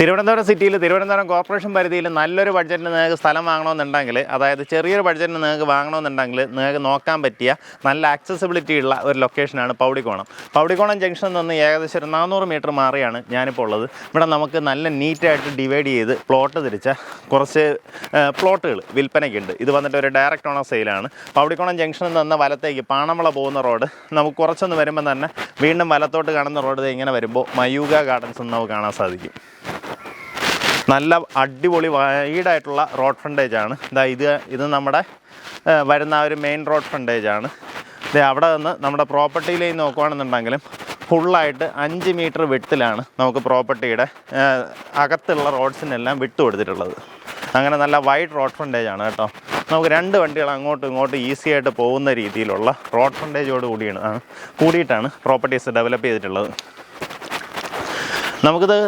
തിരുവനന്തപുരം സിറ്റിയിൽ തിരുവനന്തപുരം കോർപ്പറേഷൻ പരിധിയിൽ നല്ലൊരു ബഡ്ജറ്റിന് നിങ്ങൾക്ക് സ്ഥലം വാങ്ങണമെന്നുണ്ടെങ്കിൽ അതായത് ചെറിയൊരു ബഡ്ജറ്റിന് നിങ്ങൾക്ക് വാങ്ങണമെന്നുണ്ടെങ്കിൽ നിങ്ങൾക്ക് നോക്കാൻ പറ്റിയ നല്ല ആക്സസിബിലിറ്റി ഉള്ള ഒരു ലൊക്കേഷനാണ് പൗടിക്കോണം. പൗടിക്കോണം ജംഗ്ഷനിൽ നിന്ന് ഏകദേശം ഒരു നാനൂറ് മീറ്റർ മാറിയാണ് ഞാനിപ്പോൾ ഉള്ളത്. ഇവിടെ നമുക്ക് നല്ല നീറ്റായിട്ട് ഡിവൈഡ് ചെയ്ത് പ്ലോട്ട് തിരിച്ച കുറച്ച് പ്ലോട്ടുകൾ വിൽപ്പനയ്ക്കുണ്ട് ഇത് വന്നിട്ട് ഒരു ഡയറക്റ്റ് ഓണർ സെയിലാണ് പൗടിക്കോണം ജംഗ്ഷനിൽ നിന്ന് വലത്തേക്ക് പാണമള പോകുന്ന റോഡ് നമുക്ക് കുറച്ചൊന്ന് വരുമ്പോൾ തന്നെ വീണ്ടും വലത്തോട്ട് കാണുന്ന റോഡ് ഇങ്ങനെ വരുമ്പോൾ മയൂഗ ഗാർഡൻസ് നമുക്ക് കാണാൻ സാധിക്കും. നല്ല അടിപൊളി വൈഡായിട്ടുള്ള റോഡ് ഫ്രണ്ടേജ് ആണ്. ഇതാ ഇത് ഇത് നമ്മുടെ വരുന്ന ഒരു മെയിൻ റോഡ് ഫ്രണ്ടേജ് ആണ്. ഇത് അവിടെ നിന്ന് നമ്മുടെ പ്രോപ്പർട്ടിയിലേക്ക് നോക്കുകയാണെന്നുണ്ടെങ്കിലും ഫുള്ളായിട്ട് അഞ്ച് മീറ്റർ വിട്ടിലാണ് നമുക്ക് പ്രോപ്പർട്ടിയുടെ അകത്തുള്ള റോഡ്സിനെല്ലാം വിട്ട് കൊടുത്തിട്ടുള്ളത്. അങ്ങനെ നല്ല വൈഡ് റോഡ് ഫ്രണ്ടേജ് ആണ് കേട്ടോ. നമുക്ക് രണ്ട് വണ്ടികൾ അങ്ങോട്ടും ഇങ്ങോട്ടും ഈസി ആയിട്ട് പോകുന്ന രീതിയിലുള്ള റോഡ് ഫ്രണ്ടേജോട് കൂടിയാണ് കൂടിയിട്ടാണ് പ്രോപ്പർട്ടീസ് ഡെവലപ്പ് ചെയ്തിട്ടുള്ളത്. നമുക്കിത്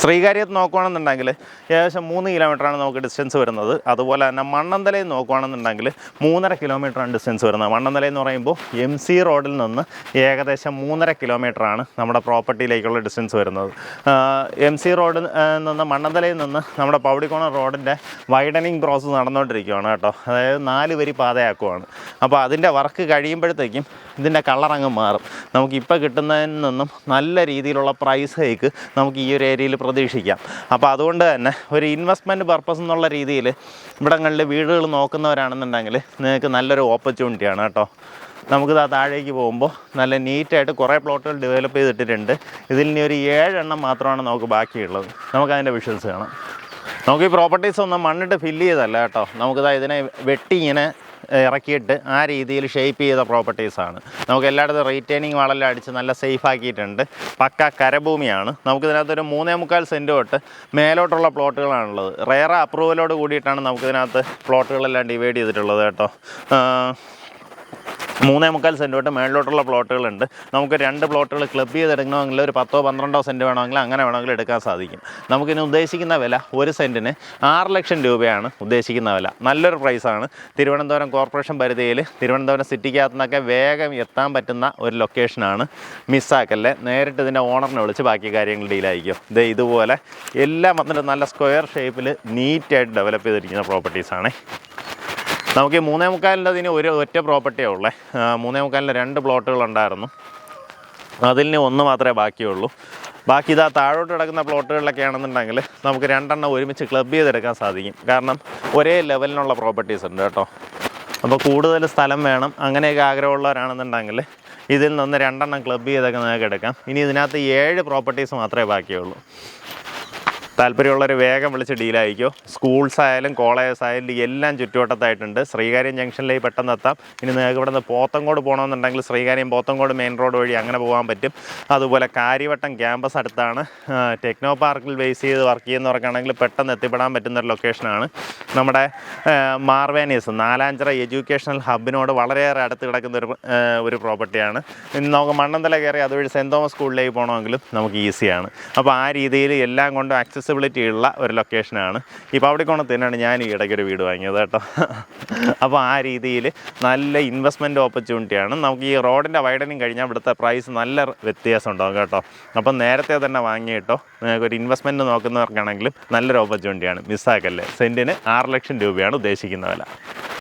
ശ്രീകാര്യത്ത് നോക്കുകയാണെന്നുണ്ടെങ്കിൽ ഏകദേശം മൂന്ന് കിലോമീറ്ററാണ് നമുക്ക് ഡിസ്റ്റൻസ് വരുന്നത്. അതുപോലെ തന്നെ മണ്ണന്തലയിൽ നോക്കുകയാണെന്നുണ്ടെങ്കിൽ മൂന്നര കിലോമീറ്ററാണ് ഡിസ്റ്റൻസ് വരുന്നത്. മണ്ണന്തല എന്ന് പറയുമ്പോൾ എം സി റോഡിൽ നിന്ന് ഏകദേശം മൂന്നര കിലോമീറ്ററാണ് നമ്മുടെ പ്രോപ്പർട്ടിയിലേക്കുള്ള ഡിസ്റ്റൻസ് വരുന്നത്. എം സി റോഡിൽ നിന്ന് മണ്ണന്തലയിൽ നിന്ന് നമ്മുടെ പൗടിക്കോണം റോഡിന്റെ വൈഡനിങ് പ്രോസസ്സ് നടന്നുകൊണ്ടിരിക്കുകയാണ് കേട്ടോ. അതായത് നാല് വരി പാതയാക്കുവാണ്. അപ്പോൾ അതിന്റെ വർക്ക് കഴിയുമ്പോഴത്തേക്കും ഇതിന്റെ കളറങ്ങ് മാറും. നമുക്ക് ഇപ്പോൾ കിട്ടുന്നതിൽ നിന്നും നല്ല രീതിയിലുള്ള പ്രൈസ് ഹൈക്ക് നമുക്ക് ഈ ഒരു ഏരിയയിൽ പ്രതീക്ഷിക്കാം. അപ്പോൾ അതുകൊണ്ട് തന്നെ ഒരു ഇൻവെസ്റ്റ്മെന്റ് പർപ്പസ് എന്നുള്ള രീതിയിൽ ഇവിടങ്ങളിൽ വീടുകൾ നോക്കുന്നവരാണെന്നുണ്ടെങ്കിൽ നിങ്ങൾക്ക് നല്ലൊരു ഓപ്പർച്യൂണിറ്റിയാണ് കേട്ടോ. നമുക്കിത് ആ താഴേക്ക് പോകുമ്പോൾ നല്ല നീറ്റായിട്ട് കുറേ പ്ലോട്ടുകൾ ഡെവലപ്പ് ചെയ്തിട്ടിട്ടുണ്ട്. ഇതിൽ ഇനി ഒരു ഏഴെണ്ണം മാത്രമാണ് നമുക്ക് ബാക്കിയുള്ളത്. നമുക്കതിന്റെ വിഷ്വൽസ് കാണാം. നമുക്ക് ഈ പ്രോപ്പർട്ടീസ് ഒന്നും മണ്ണിട്ട് ഫില്ല് ചെയ്തല്ല കേട്ടോ. നമുക്കിതാ ഇതിനെ വെട്ടി ഇങ്ങനെ ഇറക്കിയിട്ട് ആ രീതിയിൽ ഷേപ്പ് ചെയ്ത പ്രോപ്പർട്ടീസാണ് നമുക്ക് എല്ലായിടത്തും റീറ്റെയിനിങ് വളരെ അടിച്ച് നല്ല സേഫ് ആക്കിയിട്ടുണ്ട്. പക്ക കരഭൂമിയാണ്. നമുക്കിതിനകത്തൊരു മൂന്നേ മുക്കാൽ സെന്റ് തൊട്ട് മേലോട്ടുള്ള പ്ലോട്ടുകളാണുള്ളത് റേറ അപ്രൂവലോട് കൂടിയിട്ടാണ് നമുക്കിതിനകത്ത് പ്ലോട്ടുകളെല്ലാം ഡിവൈഡ് ചെയ്തിട്ടുള്ളത് കേട്ടോ. മൂന്നേ മുക്കാൽ സെന്റ് തൊട്ട് മേളിലോട്ടുള്ള പ്ലോട്ടുകളുണ്ട്. നമുക്ക് രണ്ട് പ്ലോട്ടുകൾ ക്ലബ് ചെയ്തെടുക്കണമെങ്കിൽ ഒരു പത്തോ പന്ത്രണ്ടോ സെന്റ് വേണമെങ്കിൽ അങ്ങനെ വേണമെങ്കിൽ എടുക്കാൻ സാധിക്കും. നമുക്കിനി ഉദ്ദേശിക്കുന്ന വില ഒരു സെന്റിന് ആറ് ലക്ഷം രൂപയാണ് ഉദ്ദേശിക്കുന്ന വില. നല്ലൊരു പ്രൈസാണ് തിരുവനന്തപുരം കോർപ്പറേഷൻ പരിധിയിൽ തിരുവനന്തപുരം സിറ്റിക്കകത്തു നിന്നൊക്കെ വേഗം എത്താൻ പറ്റുന്ന ഒരു ലൊക്കേഷനാണ് മിസ്സാക്കല്ലേ നേരിട്ട് ഇതിന്റെ ഓണറിനെ വിളിച്ച് ബാക്കി കാര്യങ്ങൾ ഡീലായിരിക്കും ഇത് ഇതുപോലെ എല്ലാം വന്നിട്ട് നല്ല സ്ക്വയർ ഷേപ്പിൽ നീറ്റായിട്ട് ഡെവലപ്പ് ചെയ്തിരിക്കുന്ന പ്രോപ്പർട്ടീസാണ് നമുക്ക് ഈ മൂന്നേ മുക്കാലിന്റെ അതിന് ഒരു ഒറ്റ പ്രോപ്പർട്ടിയേ ഉള്ളേ. മൂന്നേ മുക്കാലിന്റെ രണ്ട് പ്ലോട്ടുകളുണ്ടായിരുന്നു. നിന്ന് ഒന്ന് മാത്രമേ ബാക്കിയുള്ളൂ. ബാക്കി ഇതാ താഴോട്ട് കിടക്കുന്ന പ്ലോട്ടുകളിലൊക്കെ ആണെന്നുണ്ടെങ്കിൽ നമുക്ക് രണ്ടെണ്ണം ഒരുമിച്ച് ക്ലബ് ചെയ്തെടുക്കാൻ സാധിക്കും. കാരണം ഒരേ ലെവലിനുള്ള പ്രോപ്പർട്ടീസ് ഉണ്ട് കേട്ടോ. അപ്പോൾ കൂടുതൽ സ്ഥലം വേണം. അങ്ങനെയൊക്കെ ആഗ്രഹമുള്ളവരാണെന്നുണ്ടെങ്കിൽ ഇതിൽ നിന്ന് രണ്ടെണ്ണം ക്ലബ് ചെയ്തൊക്കെ നിങ്ങൾക്ക് എടുക്കാം. ഇനി ഇതിനകത്ത് ഏഴ് പ്രോപ്പർട്ടീസ് മാത്രമേ ബാക്കിയുള്ളൂ. താല്പര്യമുള്ളവർ വേഗം വിളിച്ച് ഡീലായിരിക്കോ. സ്കൂൾസ് ആയാലും കോളേജസ് ആയാലും എല്ലാം ചുറ്റുവട്ടത്തായിട്ടുണ്ട്. ശ്രീകാര്യം ജംഗ്ഷനിലേക്ക് പെട്ടെന്ന് എത്താം. ഇനി നിങ്ങൾക്ക് ഇവിടെ നിന്ന് പോത്തങ്കോട് പോകണമെന്നുണ്ടെങ്കിൽ ശ്രീകാര്യം പോത്തങ്കോട് മെയിൻ റോഡ് വഴി അങ്ങനെ പോകാൻ പറ്റും. അതുപോലെ കാര്യവട്ടം ക്യാമ്പസ് അടുത്താണ്. ടെക്നോ പാർക്കിൽ ബേസ് ചെയ്ത് വർക്ക് ചെയ്യുന്നവർക്കാണെങ്കിൽ പെട്ടെന്ന് എത്തിപ്പെടാൻ പറ്റുന്ന ഒരു ലൊക്കേഷനാണ്. നമ്മുടെ മാർവേനീസ് നാലാഞ്ചിറ എഡ്യൂക്കേഷണൽ ഹബിനോട് വളരെയേറെ അടുത്ത് കിടക്കുന്ന ഒരു ഒരു പ്രോപ്പർട്ടിയാണ്. ഇനി നമുക്ക് മണ്ണന്തല കയറി അതുവഴി സെന്റ് തോമസ് സ്കൂളിലേക്ക് പോകണമെങ്കിലും നമുക്ക് ഈസിയാണ്. അപ്പോൾ ആ രീതിയിൽ എല്ലാം കൊണ്ടും ആക്സസിബിലിറ്റി ഉള്ള ഒരു ലൊക്കേഷനാണ് ഈ പവടിക്കോണത്ത് തന്നെയാണ് ഞാൻ ഈ ഇടയ്ക്ക് ഒരു വീട് വാങ്ങിയത് കേട്ടോ. അപ്പോൾ ആ രീതിയിൽ നല്ല ഇൻവെസ്റ്റ്മെന്റ് ഓപ്പർച്യൂണിറ്റിയാണ് നമുക്ക് ഈ റോഡിന്റെ വൈഡനിങ് കഴിഞ്ഞാൽ ഇവിടുത്തെ പ്രൈസ് നല്ല വ്യത്യാസം ഉണ്ടാകും കേട്ടോ. അപ്പം നേരത്തെ തന്നെ വാങ്ങിയിട്ടോ. നിങ്ങൾക്ക് ഒരു ഇൻവെസ്റ്റ്മെന്റ് നോക്കുന്നവർക്കാണെങ്കിലും നല്ലൊരു ഓപ്പർച്യൂണിറ്റിയാണ് മിസ്സാക്കല്ലേ സെന്റിന് ആറ് ലക്ഷം രൂപയാണ് ഉദ്ദേശിക്കുന്ന വില.